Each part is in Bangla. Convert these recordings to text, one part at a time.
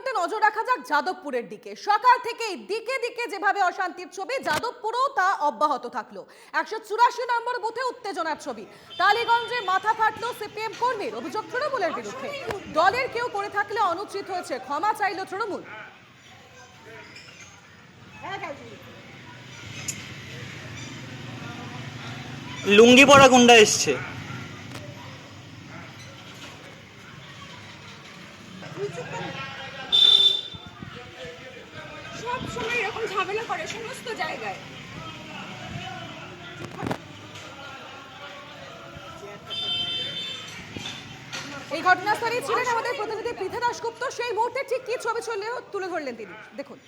মুহূর্তে নজর রাখা যাক যাদবপুরের দিকে। সকাল থেকেই দিকে দিকে যেভাবে অশান্তির ছবি, যাদবপুরেও তা অব্যাহত থাকল। একশো চুরাশি নম্বর বুথে উত্তেজনার ছবি। টালিগঞ্জে মাথা ফাটলো সিপিএম কর্মীর অভিযোগ তৃণমূলের বিরুদ্ধে। দলের কেউ করে থাকলে অনুচিত হয়েছে, ক্ষমা চাইল তৃণমূল। লুঙ্গি পরা গুন্ডা এসছে সব সময় এরকম ঝামেলা করে সমস্ত জায়গায়। এই ঘটনাস্থলে ছিলেন আমাদের প্রতিনিধি পৃথা দাসগুপ্ত সেই মুহূর্তে ঠিক কি ছবি চললেও তুলে ধরলেন তিনি? দেখুন।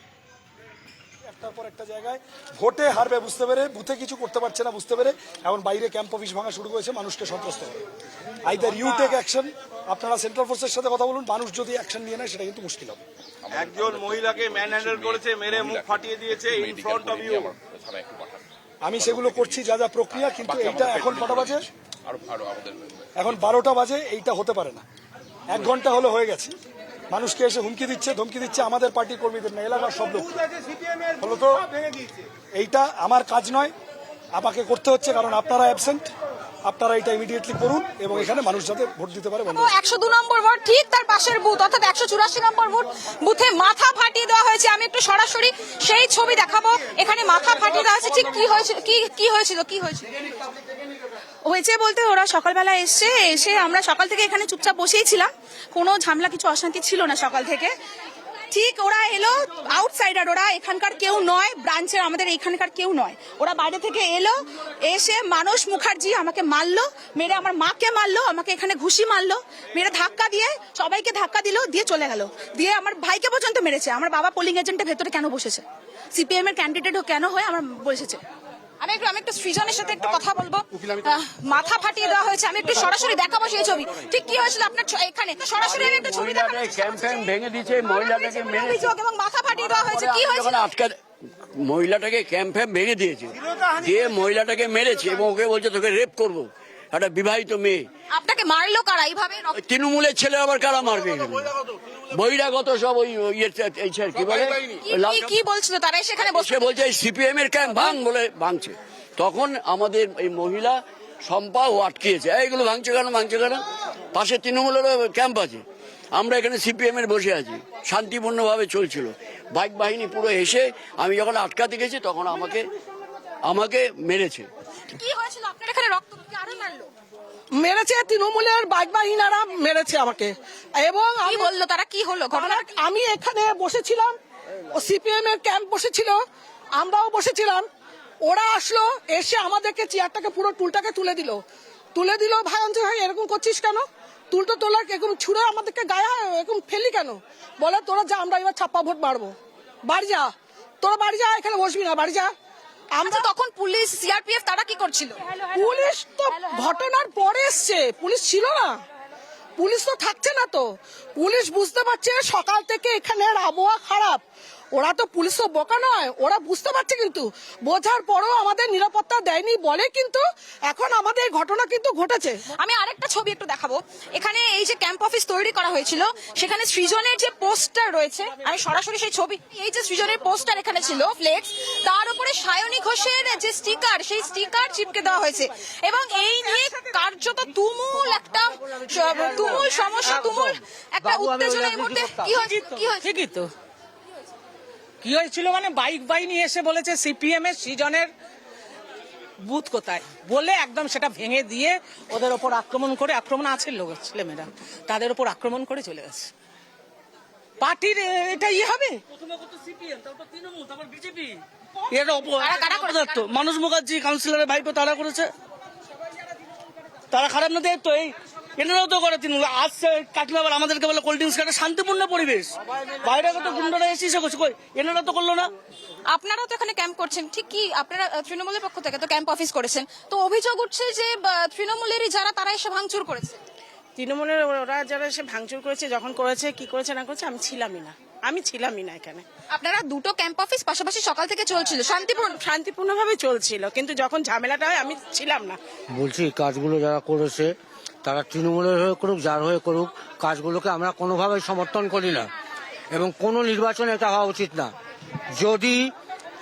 একটার পর একটা জায়গায় ভোটে হারবে বুঝতে পেরে বুথে কিছু করতে পারছে না বুঝতে পেরে এখন বাইরে ক্যাম্প অফিস ভাঙা শুরু করেছে মানুষকে সন্ত্রস্ত করে। আইদার ইউ টেক অ্যাকশন আপনারা সেন্ট্রাল ফোর্সের সাথে কথা বলুন মানুষ যদি অ্যাকশন নিয়ে নেয় সেটা কিন্তু মুশকিল হবে। একজন মহিলাকে ম্যান হ্যান্ডেল করেছে মেরে মুখ ফাটিয়ে দিয়েছে ইন ফ্রন্ট অফ ইউ আমি সেগুলো করছি যা যা প্রক্রিয়া কিন্তু এইটা এখন কটা বাজে? আরও আরও আমাদের এখন বারোটা বাজে এইটা হতে পারে না। এক ঘণ্টা হলো হয়ে গেছে। মানুষকে এসে হুমকি দিচ্ছে ধমকি দিচ্ছে আমাদের পার্টির কর্মীদের না এলাকার সব লোক। ফলত এইটা আমার কাজ নয় আমাকে করতে হচ্ছে কারণ আপনারা অ্যাবসেন্ট আপনারা এটা ইমিডিয়েটলি করুন এবং এখানে মানুষ যাতে ভোট দিতে পারে বন্ধ একশো দু নম্বর বুথ ঠিক তার পাশের বুথ অর্থাৎ একশো চুরাশি নম্বর বুথ বুথে মাথা ফাটিয়ে দেওয়া হয়েছে। আমি একটু সরাসরি সেই ছবি দেখাবো। এখানে মাথা ফাটিয়ে দেওয়া হয়েছে ঠিক কি হয়েছিল কি কি হয়েছিল কি হয়েছিল? হয়েছে বলতে ওরা সকালবেলা এসছে এসে আমরা সকাল থেকে এখানে চুপচাপ বসেই ছিলাম। কোনো ঝামেলা, কিছু অশান্তি ছিল না সকাল থেকে। ঠিক ওরা এলো আউটসাইডার ওরা এখানকার কেউ নয় ব্রাঞ্চের আমাদের এখানকার কেউ নয়। ওরা বাইরে থেকে এলো, এসে মানস মুখার্জি আমাকে মারলো, মেরে আমার মাকে মারলো, আমাকে এখানে ঘুষি মারলো, মেরে ধাক্কা দিয়ে সবাইকে ধাক্কা দিল, দিয়ে চলে গেল। দিয়ে আমার ভাইকে পর্যন্ত মেরেছে। আমার বাবা পোলিং এজেন্টের ভেতরে কেন বসেছে? সিপিএম এর ক্যান্ডিডেট কেন হয়ে আমার বসেছে? আমি একটু আমি একটু সৃজনের সাথে একটু কথা বলব। মাথা ফাটিয়ে দেওয়া হয়েছে। আমি একটু সরাসরি দেখাবো সেই ছবি। ঠিক কি হয়েছিল আপনার এখানে? সরাসরি আমি একটা ছবি দেখাবো মহিলাটাকে ক্যাম্প ফ্যাম্প ভেঙে দিয়েছে মহিলাটাকে মেরে এবং মাথা ফাটিয়ে দেওয়া হয়েছে। কি হয়েছিল? আটকা মহিলাটাকে ক্যাম্প ফ্যাম্প ভেঙে দিয়েছে। দিয়ে মহিলাটাকে মেরেছে এবং ওকে বলছে তোকে রেপ করব। একটা বিবাহিত মেয়ে। আপনাকে মারলো কারা? এইভাবে তৃণমূলের ছেলে আবার কারা মারবে এখানে? বহিরাগত সব ওই ইয়ে কি বলে? কি- বলছিল? তারা সেখানে বসে বলছে সিপিএম এর ক্যাম্প ভাঙ বলে ভাঙছে। তখন আমাদের এই মহিলা সম্পা ও আটকিয়েছে। এইগুলো ভাঙছে কেন? ভাঙছে কেন? পাশে তৃণমূলের ক্যাম্প আছে। আমরা এখানে সিপিএম এর বসে আছি। শান্তিপূর্ণভাবে চলছিল। বাইক বাহিনী পুরো এসে আমি যখন আটকাতে গেছি তখন আমাকে আমাকে মেরেছে। কি হয়েছিল? আপনার এখানে রক্ত আরও মারলো মেরেছে তৃণমূলের বাইক বাহিনারা মেরেছে আমাকে। এবং আমি বলল তারা? কি হলো ঘটনা? আমি এখানে বসেছিলাম সিপিএম এর ক্যাম্প বসেছিল আমরাও বসেছিলাম। ওরা আসলো এসে আমাদেরকে চেয়ারটাকে পুরো টুলটাকে তুলে দিল। তুলে দিল ভাই অঞ্চল ভাই এরকম করছিস কেন? টুলটা তোলার এরকম ছুঁড়ে আমাদেরকে গায়ে এরকম ফেলি কেন? বলে তোরা যা আমরা এবার ছাপ্পা ভোট মারবো। বাড়ি যা তোরা বাড়ি যা এখানে বসবি না বাড়ি যা। আমরা তখন পুলিশ সিআরপিএফ তারা কি করছিল? পুলিশ তো ঘটনার পরে এসছে। পুলিশ ছিল না। পুলিশ তো থাকছে না তো। পুলিশ বুঝতে পারছে সকাল থেকে এখানের আবহাওয়া খারাপ। ওরা তো পুলিশ তো বোকা নয় ওরা বুঝতে পারছে কিন্তু। বোঝার পরেও আমাদের নিরাপত্তা দেয়নি বলে কিন্তু এখন আমাদের ঘটনা কিন্তু ঘটেছে। আমি আরেকটা ছবি একটু দেখাবো। এখানে এই যে ক্যাম্প অফিস তৈরি করা হয়েছিল সেখানে সৃজনের যে পোস্টার রয়েছে আমি সরাসরি সেই ছবি এই যে সৃজনের পোস্টার এখানে ছিল ফ্লেক্স তার উপরে সায়নী ঘোষের যে স্টিকার সেই স্টিকার চিপকে দেওয়া হয়েছে। এবং এই নিয়ে কার্যত তুমুল একটা তুমুল সমস্যা তুমুল একটা উত্তেজনা এই মুহূর্তে কি হয়েছে? কি হয়েছে? ঠিকই তো। কি হয়েছিল মানে বাইক বাহিনী এসে বলেছে সিপিএম এর সৃজনের বুথ কোথায়? বলে একদম সেটা ভেঙে দিয়ে ওদের ওপর আক্রমণ করে আক্রমণ আছে লোক ছেলেমেয়েরা তাদের ওপর আক্রমণ করে চলে গেছে। পার্টির এটা ইয়ে হবে? এটা কারা- মানুষ মুখার্জি কাউন্সিলরের ভাইপো তারা করেছে? তারা খারাপ না দেয় তো এই এনারাও তো করে তৃণমূল। আসছে কাকিমা আবার আমাদেরকে বলে কোল্ড ড্রিঙ্কস খাটে শান্তিপূর্ণ পরিবেশ। বাইরে কত গুন্ডরা এসে এসে করছে কই? এনারা তো করল না। আপনারাও তো এখানে ক্যাম্প করছেন। ঠিক কি আপনারা তৃণমূলের পক্ষ থেকে তো ক্যাম্প অফিস করেছেন। তো অভিযোগ উঠছে যে তৃণমূলেরই যারা তারা এসে ভাঙচুর করেছে। তৃণমূলের ওরা যারা এসে ভাঙচুর করেছে যখন করেছে কি করেছে না করেছে আমি ছিলামই না। আমি ছিলামই না এখানে। আপনারা দুটো ক্যাম্প অফিস পাশাপাশি সকাল থেকে চলছিল শান্তিপূর্ণ শান্তিপূর্ণভাবে চলছিল কিন্তু যখন ঝামেলাটা হয় আমি ছিলাম না। বলছি কাজগুলো যারা করেছে তারা তৃণমূলের হয়ে করুক, যার হয়ে করুক, কাজগুলোকে আমরা কোনোভাবেই সমর্থন করি না। এবং কোনো নির্বাচন এটা হওয়া উচিত না। যদি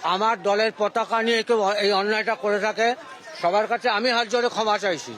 আমার দলের পতাকা নিয়ে কেউ এই অন্যায়টা করে থাকে, সবার কাছে আমি হাত জোরে ক্ষমা চাইছি।